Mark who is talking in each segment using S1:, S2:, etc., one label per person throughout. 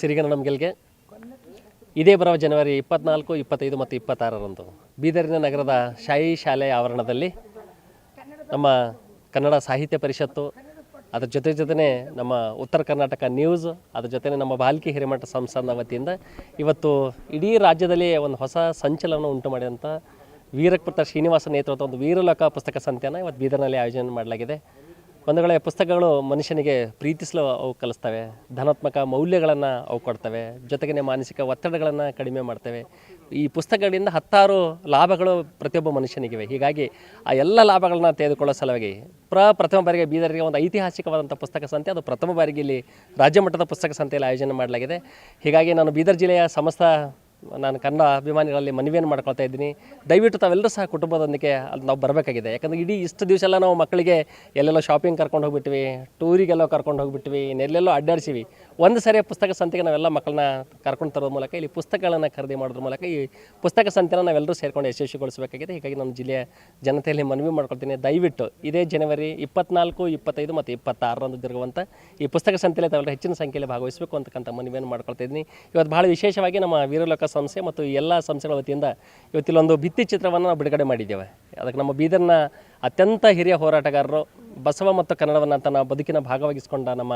S1: ಸಿರಿಗನ್ನಡಂ ಗೆಲ್ಗೆ. ಇದೇ ಬರುವ ಜನವರಿ ಇಪ್ಪತ್ನಾಲ್ಕು, ಇಪ್ಪತ್ತೈದು ಮತ್ತು ಇಪ್ಪತ್ತಾರರಂದು ಬೀದರಿನ ನಗರದ ಶಾಹಿ ಶಾಲೆಯ ಆವರಣದಲ್ಲಿ ನಮ್ಮ ಕನ್ನಡ ಸಾಹಿತ್ಯ ಪರಿಷತ್ತು, ಅದ್ರ ಜೊತೆ ಜೊತೆನೇ ನಮ್ಮ ಉತ್ತರ ಕರ್ನಾಟಕ ನ್ಯೂಸ್, ಅದ್ರ ಜೊತೆನೇ ನಮ್ಮ ಬಾಲ್ಕಿ ಹಿರೇಮಠ ಸಂಸ್ಥಾನದ ವತಿಯಿಂದ ಇವತ್ತು ಇಡೀ ರಾಜ್ಯದಲ್ಲಿ ಒಂದು ಹೊಸ ಸಂಚಲನ ಉಂಟು ಮಾಡಿದಂಥ ವೀರಕೃತ ಶ್ರೀನಿವಾಸ ನೇತೃತ್ವದ ಒಂದು ವೀರಲೋಕ ಪುಸ್ತಕ ಸಂತೆಯನ್ನು ಇವತ್ತು ಬೀದರ್ನಲ್ಲಿ ಆಯೋಜನೆ ಮಾಡಲಾಗಿದೆ. ಒಂದುಗಳ ಪುಸ್ತಕಗಳು ಮನುಷ್ಯನಿಗೆ ಪ್ರೀತಿಸಲು ಅವು ಕಲಿಸ್ತವೆ. ಧನಾತ್ಮಕ ಮೌಲ್ಯಗಳನ್ನು ಅವು ಕೊಡ್ತವೆ. ಜೊತೆಗೆ ಮಾನಸಿಕ ಒತ್ತಡಗಳನ್ನು ಕಡಿಮೆ ಮಾಡ್ತವೆ. ಈ ಪುಸ್ತಕಗಳಿಂದ ಹತ್ತಾರು ಲಾಭಗಳು ಪ್ರತಿಯೊಬ್ಬ ಮನುಷ್ಯನಿಗಿವೆ. ಹೀಗಾಗಿ ಆ ಎಲ್ಲ ಲಾಭಗಳನ್ನ ತೆಗೆದುಕೊಳ್ಳೋ ಸಲುವಾಗಿ ಪ್ರ ಪ್ರಥಮ ಬಾರಿಗೆ ಬೀದರಿಗೆ ಒಂದು ಐತಿಹಾಸಿಕವಾದಂಥ ಪುಸ್ತಕ ಸಂತೆ, ಅದು ಪ್ರಥಮ ಬಾರಿಗೆ ಇಲ್ಲಿ ರಾಜ್ಯ ಮಟ್ಟದ ಪುಸ್ತಕ ಸಂತೆಯಲ್ಲಿ ಆಯೋಜನೆ ಮಾಡಲಾಗಿದೆ. ಹೀಗಾಗಿ ನಾನು ಬೀದರ್ ಜಿಲ್ಲೆಯ ಸಮಸ್ತ ನಾನು ಕನ್ನಡ ಅಭಿಮಾನಿಗಳಲ್ಲಿ ಮನವಿಯನ್ನು ಮಾಡ್ಕೊಳ್ತಾ ಇದ್ದೀನಿ. ದಯವಿಟ್ಟು ತಾವೆಲ್ಲರೂ ಸಹ ಕುಟುಂಬದೊಂದಿಗೆ ಅಲ್ಲಿ ನಾವು ಬರಬೇಕಾಗಿದೆ. ಯಾಕಂದರೆ ಇಡೀ ಇಷ್ಟು ದಿವಸ ಎಲ್ಲ ನಾವು ಮಕ್ಕಳಿಗೆ ಎಲ್ಲೆಲ್ಲೋ ಶಾಪಿಂಗ್ ಕರ್ಕೊಂಡು ಹೋಗ್ಬಿಟ್ವಿ ಟೂರಿಗೆಲ್ಲೋ ಕರ್ಕೊಂಡು ಹೋಗ್ಬಿಟ್ವಿ ಇನ್ನೆಲ್ಲೆಲ್ಲೋ ಅಡ್ಡಾಡಿಸಿವಿ. ಒಂದು ಸರಿ ಪುಸ್ತಕ ಸಂತೆಗೆ ನಾವೆಲ್ಲ ಮಕ್ಕಳನ್ನ ಕರ್ಕೊಂಡು ತರೋದ್ರ ಮೂಲಕ, ಇಲ್ಲಿ ಪುಸ್ತಕಗಳನ್ನು ಖರೀದಿ ಮಾಡೋದ್ರ ಮೂಲಕ ಈ ಪುಸ್ತಕ ಸಂತೆನ ನಾವೆಲ್ಲರೂ ಸೇರಿಕೊಂಡು ಯಶಸ್ವಿಗೊಳಿಸಬೇಕಾಗಿದೆ. ಹೀಗಾಗಿ ನಮ್ಮ ಜಿಲ್ಲೆಯ ಜನತೆಯಲ್ಲಿ ಮನವಿ ಮಾಡ್ಕೊಳ್ತೀನಿ. ದಯವಿಟ್ಟು ಇದೇ ಜನವರಿ ಇಪ್ಪತ್ನಾಲ್ಕು, ಇಪ್ಪತ್ತೈದು ಮತ್ತು ಇಪ್ಪತ್ತಾರರಂದು ಜರುಗುವಂಥ ಈ ಪುಸ್ತಕ ಸಂತೆಯಲ್ಲಿ ತಾವೆಲ್ಲ ಹೆಚ್ಚಿನ ಸಂಖ್ಯೆಯಲ್ಲಿ ಭಾಗವಹಿಸಬೇಕು ಅಂತಕ್ಕಂಥ ಮನವಿಯನ್ನು ಮಾಡ್ಕೊಳ್ತಾ ಇದ್ದೀನಿ. ಇವತ್ತು ಭಾಳ ವಿಶೇಷವಾಗಿ ನಮ್ಮ ವೀರಲೋಕ ಸಂಸ್ಥೆ ಮತ್ತು ಎಲ್ಲ ಸಂಸ್ಥೆಗಳ ವತಿಯಿಂದ ಇವತ್ತಿಲ್ಲೊಂದು ಭಿತ್ತಿ ಚಿತ್ರವನ್ನು ನಾವು ಬಿಡುಗಡೆ ಮಾಡಿದ್ದೇವೆ. ಅದಕ್ಕೆ ನಮ್ಮ ಬೀದರ್ನ ಅತ್ಯಂತ ಹಿರಿಯ ಹೋರಾಟಗಾರರು ಬಸವ ಮತ್ತು ಕನ್ನಡವನ್ನು ತನ್ನ ಬದುಕಿನ ಭಾಗವಾಗಿಸಿಕೊಂಡ ನಮ್ಮ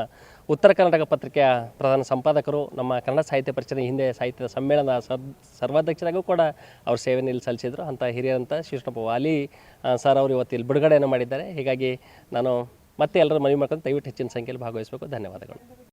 S1: ಉತ್ತರ ಕರ್ನಾಟಕ ಪತ್ರಿಕೆಯ ಪ್ರಧಾನ ಸಂಪಾದಕರು, ನಮ್ಮ ಕನ್ನಡ ಸಾಹಿತ್ಯ ಪರಿಷತ್ ಹಿಂದೆ ಸಾಹಿತ್ಯದ ಸಮ್ಮೇಳನ ಸರ್ ಸರ್ವಾಧ್ಯಕ್ಷರಾಗೂ ಕೂಡ ಅವ್ರ ಸೇವೆಯನ್ನು ಇಲ್ಲಿ ಸಲ್ಲಿಸಿದರು. ಅಂಥ ಹಿರಿಯರಂಥ ಶಿವಪ್ಪ ವಾಲಿ ಸರ್ ಅವರು ಇವತ್ತು ಇಲ್ಲಿ ಬಿಡುಗಡೆಯನ್ನು ಮಾಡಿದ್ದಾರೆ. ಹೀಗಾಗಿ ನಾನು ಮತ್ತೆ ಎಲ್ಲರೂ ಮನವಿ ಮಾಡ್ಕೊಂಡು ದಯವಿಟ್ಟು ಹೆಚ್ಚಿನ ಸಂಖ್ಯೆಯಲ್ಲಿ ಭಾಗವಹಿಸಬೇಕು. ಧನ್ಯವಾದಗಳು.